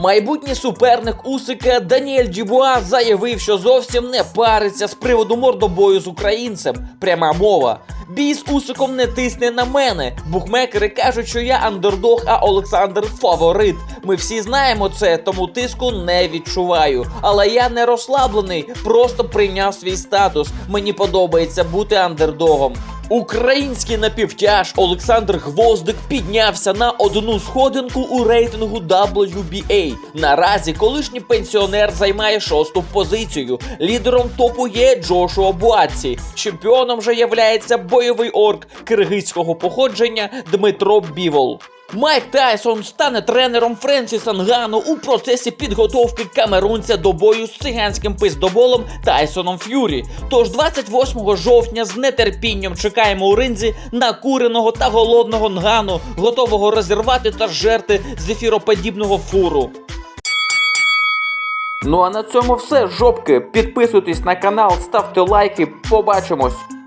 Майбутній суперник Усика Даніель Дюбуа заявив, що зовсім не париться з приводу мордобою з українцем. Пряма мова. Бій з Усиком не тисне на мене. Букмекери кажуть, що я андердог, а Олександр фаворит. Ми всі знаємо це, тому тиску не відчуваю. Але я не розслаблений, просто прийняв свій статус. Мені подобається бути андердогом. Український напівтяж Олександр Гвоздик піднявся на одну сходинку у рейтингу WBA. Наразі колишній пенсіонер займає шосту позицію. Лідером топу є Джошуа Буаці. Чемпіоном же являється бойовий орк киргизького походження Дмитро Бівол. Майк Тайсон стане тренером Френсіса Нгану у процесі підготовки камерунця до бою з циганським пиздоболом Тайсоном Ф'юрі. Тож 28 жовтня з нетерпінням чекаємо у ринзі накуреного та голодного Нгану, готового розірвати та жерти зефіроподібного фуру. Ну а на цьому все, жопки. Підписуйтесь на канал, ставте лайки. Побачимось.